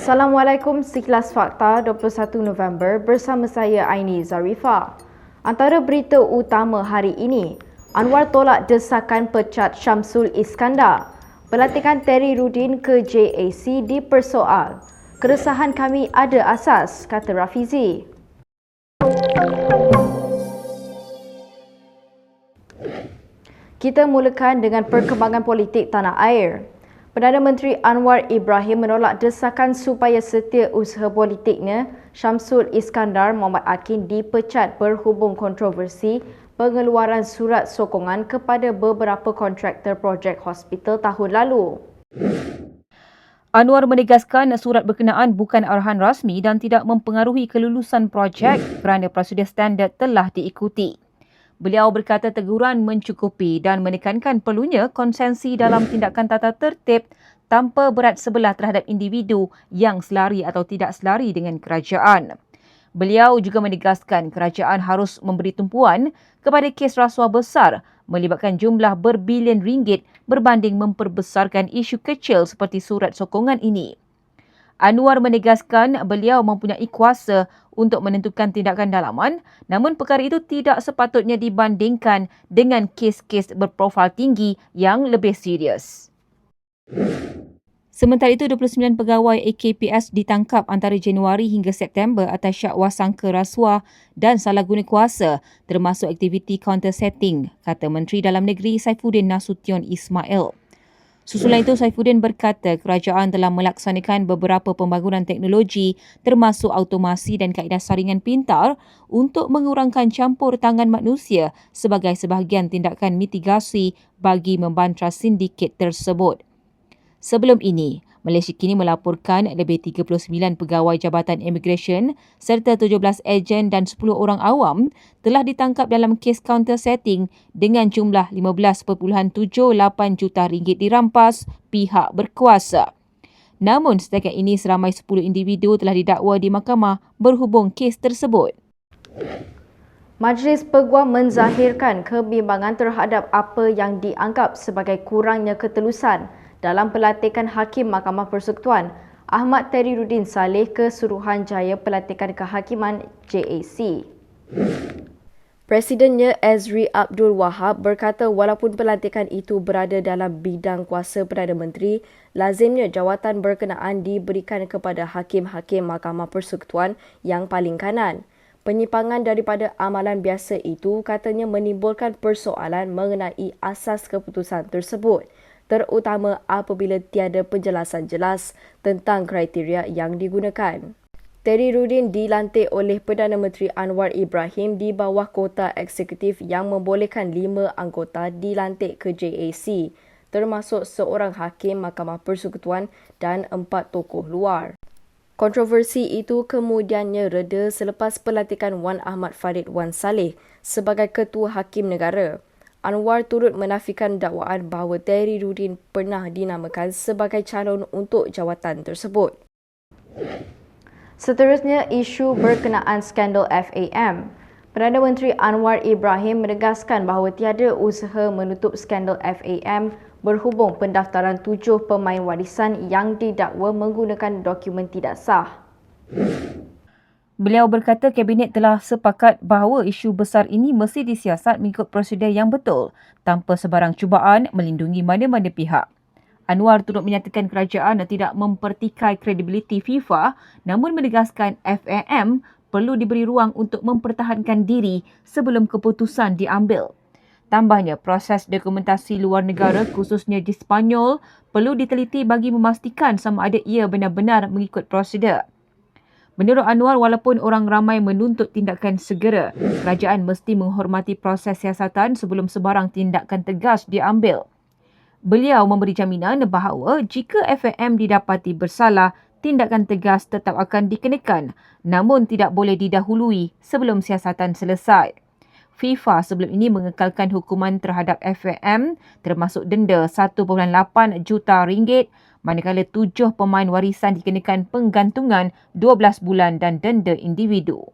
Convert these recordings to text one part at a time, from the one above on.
Assalamualaikum, sekilas fakta 21 November bersama saya Aini Zarifa. Antara berita utama hari ini, Anwar tolak desakan pecat Syamsul Iskandar. Pelantikan Terry Rudin ke JAC dipersoal. Keresahan kami ada asas, kata Rafizi. Kita mulakan dengan perkembangan politik tanah air. Perdana Menteri Anwar Ibrahim menolak desakan supaya setia usaha politiknya Syamsul Iskandar Muhammad Akin dipecat berhubung kontroversi pengeluaran surat sokongan kepada beberapa kontraktor projek hospital tahun lalu. Anwar menegaskan surat berkenaan bukan arahan rasmi dan tidak mempengaruhi kelulusan projek kerana prosedur standard telah diikuti. Beliau berkata teguran mencukupi dan menekankan perlunya konsensi dalam tindakan tata tertib tanpa berat sebelah terhadap individu yang selari atau tidak selari dengan kerajaan. Beliau juga menegaskan kerajaan harus memberi tumpuan kepada kes rasuah besar melibatkan jumlah berbilion ringgit berbanding memperbesarkan isu kecil seperti surat sokongan ini. Anwar menegaskan beliau mempunyai kuasa untuk menentukan tindakan dalaman namun perkara itu tidak sepatutnya dibandingkan dengan kes-kes berprofil tinggi yang lebih serius. Sementara itu, 29 pegawai AKPS ditangkap antara Januari hingga September atas syak wasangka rasuah dan salah guna kuasa termasuk aktiviti counter setting, kata Menteri Dalam Negeri Saifuddin Nasution Ismail. Susulan itu, Saifuddin berkata kerajaan telah melaksanakan beberapa pembangunan teknologi termasuk automasi dan kaedah saringan pintar untuk mengurangkan campur tangan manusia sebagai sebahagian tindakan mitigasi bagi membantras sindiket tersebut. Sebelum ini, Malaysia kini melaporkan lebih 39 pegawai Jabatan Immigration serta 17 ejen dan 10 orang awam telah ditangkap dalam kes counter setting dengan jumlah 15.78 juta ringgit dirampas pihak berkuasa. Namun setakat ini seramai 10 individu telah didakwa di mahkamah berhubung kes tersebut. Majlis Peguam menzahirkan kebimbangan terhadap apa yang dianggap sebagai kurangnya ketelusan dalam pelantikan Hakim Mahkamah Persekutuan Ahmad Terry Rudin Saleh ke Suruhanjaya Pelantikan Kehakiman JAC. Presidennya Ezri Abdul Wahab berkata walaupun pelantikan itu berada dalam bidang kuasa Perdana Menteri, lazimnya jawatan berkenaan diberikan kepada hakim-hakim Mahkamah Persekutuan yang paling kanan. Penyimpangan daripada amalan biasa itu katanya menimbulkan persoalan mengenai asas keputusan tersebut terutama apabila tiada penjelasan jelas tentang kriteria yang digunakan. Terry Rudin dilantik oleh Perdana Menteri Anwar Ibrahim di bawah kota eksekutif yang membolehkan lima anggota dilantik ke JAC, termasuk seorang hakim Mahkamah Persekutuan dan empat tokoh luar. Kontroversi itu kemudiannya reda selepas pelantikan Wan Ahmad Farid Wan Saleh sebagai Ketua Hakim Negara. Anwar turut menafikan dakwaan bahawa Terry Rudin pernah dinamakan sebagai calon untuk jawatan tersebut. Seterusnya, isu berkenaan skandal FAM. Perdana Menteri Anwar Ibrahim menegaskan bahawa tiada usaha menutup skandal FAM berhubung pendaftaran tujuh pemain warisan yang didakwa menggunakan dokumen tidak sah. Beliau berkata Kabinet telah sepakat bahawa isu besar ini mesti disiasat mengikut prosedur yang betul tanpa sebarang cubaan melindungi mana-mana pihak. Anwar turut menyatakan kerajaan tidak mempertikai kredibiliti FIFA namun menegaskan FAM perlu diberi ruang untuk mempertahankan diri sebelum keputusan diambil. Tambahnya, proses dokumentasi luar negara khususnya di Spanyol perlu diteliti bagi memastikan sama ada ia benar-benar mengikut prosedur. Menurut Anwar, walaupun orang ramai menuntut tindakan segera, kerajaan mesti menghormati proses siasatan sebelum sebarang tindakan tegas diambil. Beliau memberi jaminan bahawa jika FAM didapati bersalah, tindakan tegas tetap akan dikenakan namun tidak boleh didahului sebelum siasatan selesai. FIFA sebelum ini mengekalkan hukuman terhadap FAM termasuk denda 1.8 juta ringgit manakala tujuh pemain warisan dikenakan penggantungan 12 bulan dan denda individu.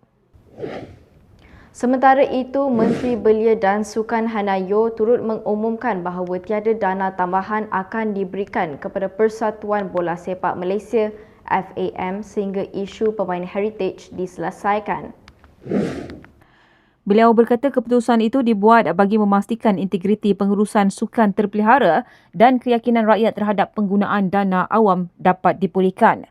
Sementara itu, Menteri Belia dan Sukan Hanayo turut mengumumkan bahawa tiada dana tambahan akan diberikan kepada Persatuan Bola Sepak Malaysia FAM sehingga isu pemain heritage diselesaikan. Beliau berkata keputusan itu dibuat bagi memastikan integriti pengurusan sukan terpelihara dan keyakinan rakyat terhadap penggunaan dana awam dapat dipulihkan.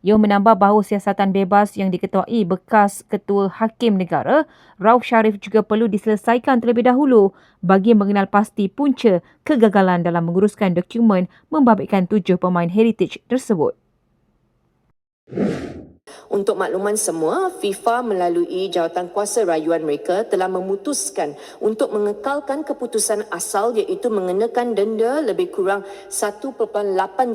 Ia menambah bahawa siasatan bebas yang diketuai bekas Ketua Hakim Negara, Rauf Sharif juga perlu diselesaikan terlebih dahulu bagi mengenal pasti punca kegagalan dalam menguruskan dokumen membabitkan tujuh pemain heritage tersebut. Untuk makluman semua, FIFA melalui jawatan kuasa rayuan mereka telah memutuskan untuk mengekalkan keputusan asal iaitu mengenakan denda lebih kurang 1.8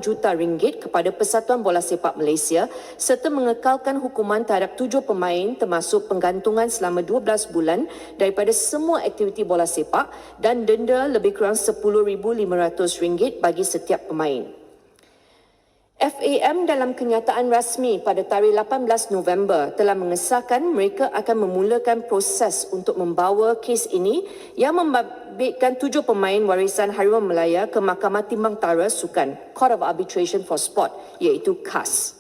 juta ringgit kepada Persatuan Bola Sepak Malaysia serta mengekalkan hukuman terhadap tujuh pemain termasuk penggantungan selama 12 bulan daripada semua aktiviti bola sepak dan denda lebih kurang RM10,500 bagi setiap pemain. FAM dalam kenyataan rasmi pada tarikh 18 November telah mengesahkan mereka akan memulakan proses untuk membawa kes ini yang membabitkan tujuh pemain warisan Harimau Melaya ke Mahkamah Timbang Tara Sukan, Court of Arbitration for Sport iaitu CAS.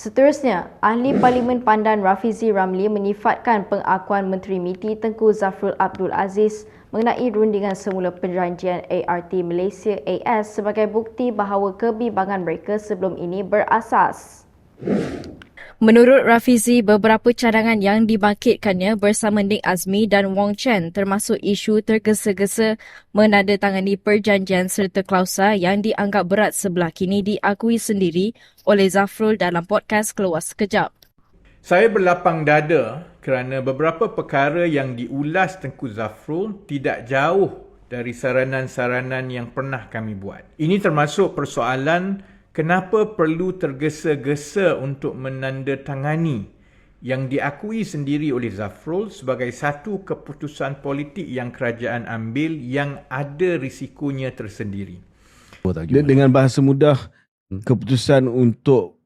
Seterusnya, Ahli Parlimen Pandan Rafizi Ramli menyifatkan pengakuan Menteri MITI Tengku Zafrul Abdul Aziz mengenai rundingan semula perjanjian ART Malaysia AS sebagai bukti bahawa kebimbangan mereka sebelum ini berasas. Menurut Rafizi, beberapa cadangan yang dibangkitkannya bersama Nick Azmi dan Wong Chen termasuk isu tergesa-gesa menandatangani perjanjian serta klausa yang dianggap berat sebelah kini diakui sendiri oleh Zafrul dalam podcast Keluar Sekejap. Saya berlapang dada kerana beberapa perkara yang diulas Tengku Zafrul tidak jauh dari saranan-saranan yang pernah kami buat. Ini termasuk persoalan kenapa perlu tergesa-gesa untuk menandatangani yang diakui sendiri oleh Zafrul sebagai satu keputusan politik yang kerajaan ambil yang ada risikonya tersendiri. Dengan bahasa mudah, keputusan untuk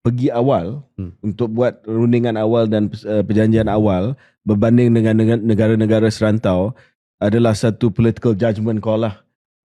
pergi awal hmm. untuk buat rundingan awal dan uh, perjanjian awal berbanding dengan negara-negara serantau adalah satu political judgement call lah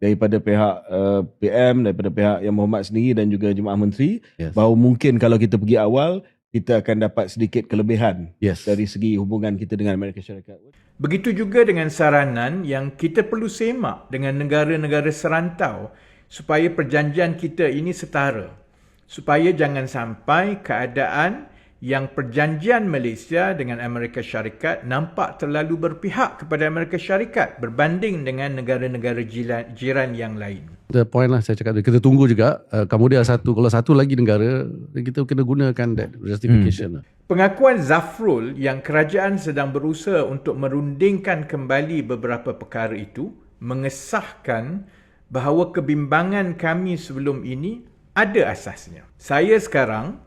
daripada pihak uh, PM, daripada pihak Yang Mohd sendiri dan juga Jemaah Menteri yes. bahawa mungkin kalau kita pergi awal kita akan dapat sedikit kelebihan yes. dari segi hubungan kita dengan Amerika Syarikat. Begitu juga dengan saranan yang kita perlu semak dengan negara-negara serantau supaya perjanjian kita ini setara supaya jangan sampai keadaan yang perjanjian Malaysia dengan Amerika Syarikat nampak terlalu berpihak kepada Amerika Syarikat berbanding dengan negara-negara jiran, jiran yang lain. The point lah saya cakap kita tunggu juga uh, kemudian satu kalau satu lagi negara kita kena gunakan that justification. Hmm. Lah. Pengakuan Zafrul yang kerajaan sedang berusaha untuk merundingkan kembali beberapa perkara itu mengesahkan bahawa kebimbangan kami sebelum ini ada asasnya. Saya sekarang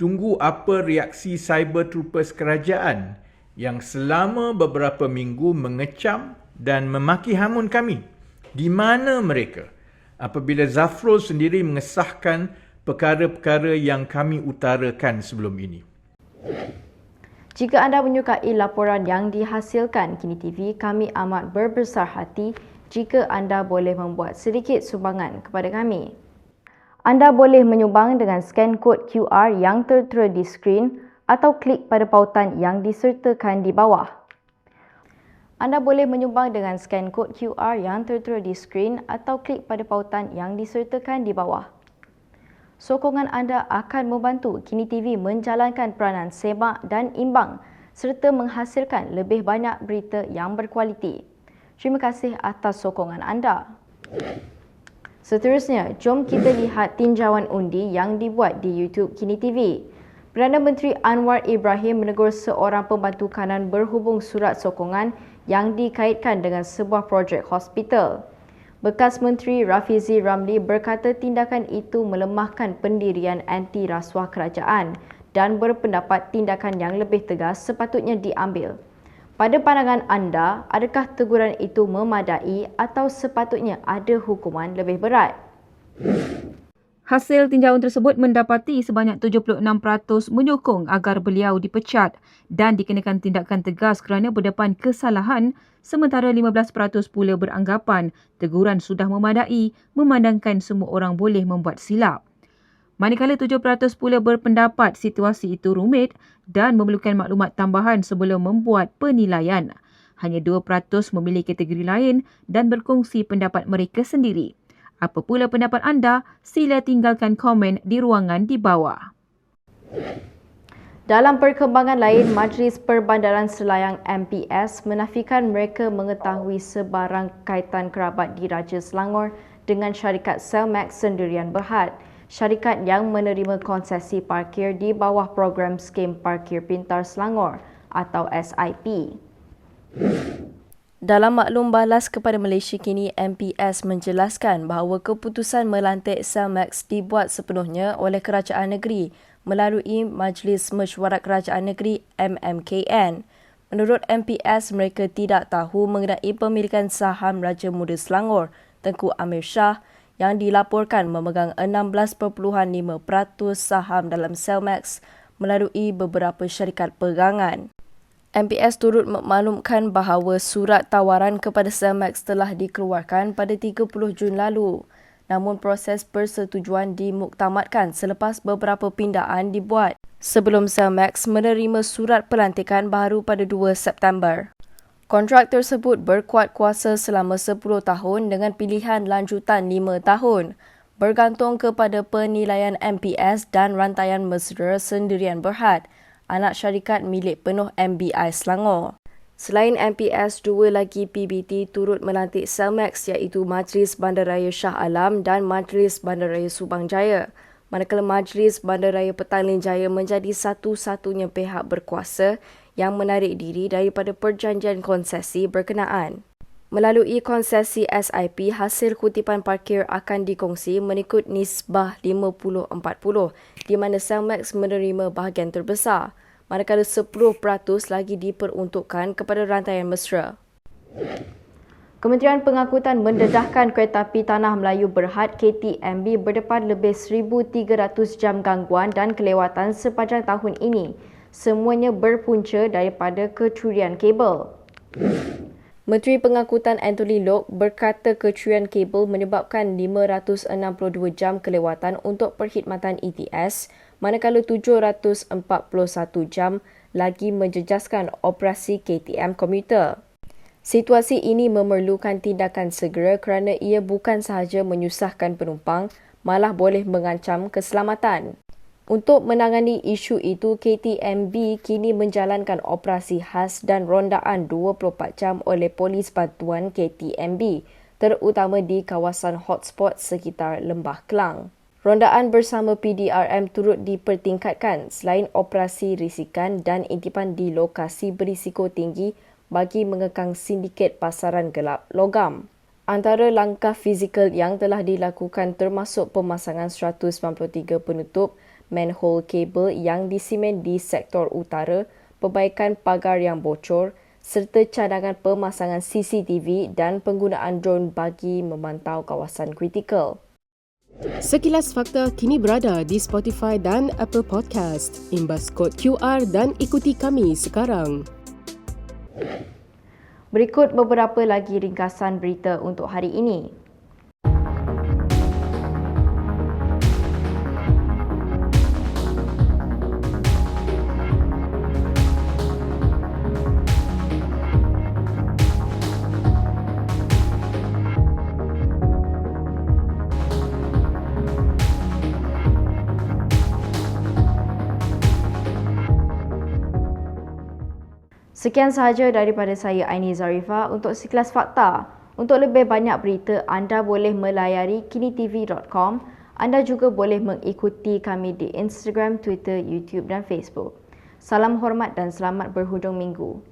tunggu apa reaksi cyber troopers kerajaan yang selama beberapa minggu mengecam dan memaki hamun kami. Di mana mereka apabila Zafrul sendiri mengesahkan perkara-perkara yang kami utarakan sebelum ini. Jika anda menyukai laporan yang dihasilkan Kini TV, kami amat berbesar hati jika anda boleh membuat sedikit sumbangan kepada kami. Anda boleh menyumbang dengan scan kod QR yang tertera di skrin atau klik pada pautan yang disertakan di bawah. Anda boleh menyumbang dengan scan kod QR yang tertera di skrin atau klik pada pautan yang disertakan di bawah. Sokongan anda akan membantu Kini TV menjalankan peranan semak dan imbang serta menghasilkan lebih banyak berita yang berkualiti. Terima kasih atas sokongan anda. Seterusnya, jom kita lihat tinjauan undi yang dibuat di YouTube Kini TV. Perdana Menteri Anwar Ibrahim menegur seorang pembantu kanan berhubung surat sokongan yang dikaitkan dengan sebuah projek hospital. Bekas Menteri Rafizi Ramli berkata tindakan itu melemahkan pendirian anti rasuah kerajaan dan berpendapat tindakan yang lebih tegas sepatutnya diambil. Pada pandangan anda, adakah teguran itu memadai atau sepatutnya ada hukuman lebih berat? Hasil tinjauan tersebut mendapati sebanyak 76% menyokong agar beliau dipecat dan dikenakan tindakan tegas kerana berdepan kesalahan sementara 15% pula beranggapan teguran sudah memadai memandangkan semua orang boleh membuat silap. Manakala 7% pula berpendapat situasi itu rumit dan memerlukan maklumat tambahan sebelum membuat penilaian. Hanya 2% memilih kategori lain dan berkongsi pendapat mereka sendiri. Apa pula pendapat anda? Sila tinggalkan komen di ruangan di bawah. Dalam perkembangan lain, Majlis Perbandaran Selayang MPS menafikan mereka mengetahui sebarang kaitan kerabat di Raja Selangor dengan syarikat Selmax Sendirian Berhad, syarikat yang menerima konsesi parkir di bawah program Skim Parkir Pintar Selangor atau SIP. Dalam maklum balas kepada Malaysia kini, MPS menjelaskan bahawa keputusan melantik Selmax dibuat sepenuhnya oleh kerajaan negeri melalui Majlis Mesyuarat Kerajaan Negeri MMKN. Menurut MPS, mereka tidak tahu mengenai pemilikan saham Raja Muda Selangor, Tengku Amir Shah, yang dilaporkan memegang 16.5% saham dalam Selmax melalui beberapa syarikat pegangan. MPS turut memaklumkan bahawa surat tawaran kepada Selmax telah dikeluarkan pada 30 Jun lalu namun proses persetujuan dimuktamadkan selepas beberapa pindaan dibuat sebelum Selmax menerima surat pelantikan baru pada 2 September. Kontrak tersebut berkuat kuasa selama 10 tahun dengan pilihan lanjutan 5 tahun bergantung kepada penilaian MPS dan rantaian mesra sendirian berhad, anak syarikat milik penuh MBI Selangor. Selain MPS, dua lagi PBT turut melantik Selmax iaitu Majlis Bandaraya Shah Alam dan Majlis Bandaraya Subang Jaya. Manakala Majlis Bandaraya Petaling Jaya menjadi satu-satunya pihak berkuasa yang menarik diri daripada perjanjian konsesi berkenaan. Melalui konsesi SIP, hasil kutipan parkir akan dikongsi mengikut nisbah 50-40 di mana Selmax menerima bahagian terbesar manakala 10% lagi diperuntukkan kepada rantaian mesra. Kementerian Pengangkutan mendedahkan kereta api Tanah Melayu Berhad KTMB berdepan lebih 1,300 jam gangguan dan kelewatan sepanjang tahun ini. Semuanya berpunca daripada kecurian kabel. Menteri Pengangkutan Anthony Lok berkata kecurian kabel menyebabkan 562 jam kelewatan untuk perkhidmatan ETS manakala 741 jam lagi menjejaskan operasi KTM komuter. Situasi ini memerlukan tindakan segera kerana ia bukan sahaja menyusahkan penumpang, malah boleh mengancam keselamatan. Untuk menangani isu itu, KTMB kini menjalankan operasi khas dan rondaan 24 jam oleh Polis Bantuan KTMB, terutama di kawasan hotspot sekitar Lembah Kelang. Rondaan bersama PDRM turut dipertingkatkan selain operasi risikan dan intipan di lokasi berisiko tinggi bagi mengekang sindiket pasaran gelap logam. Antara langkah fizikal yang telah dilakukan termasuk pemasangan 193 penutup manhole kabel yang disimen di sektor utara, perbaikan pagar yang bocor serta cadangan pemasangan CCTV dan penggunaan drone bagi memantau kawasan kritikal. Sekilas Fakta kini berada di Spotify dan Apple Podcast. Imbas kod QR dan ikuti kami sekarang. Berikut beberapa lagi ringkasan berita untuk hari ini. Sekian sahaja daripada saya Aini Zarifa untuk Sekelas Fakta. Untuk lebih banyak berita, anda boleh melayari kinitv.com. Anda juga boleh mengikuti kami di Instagram, Twitter, YouTube dan Facebook. Salam hormat dan selamat berhujung minggu.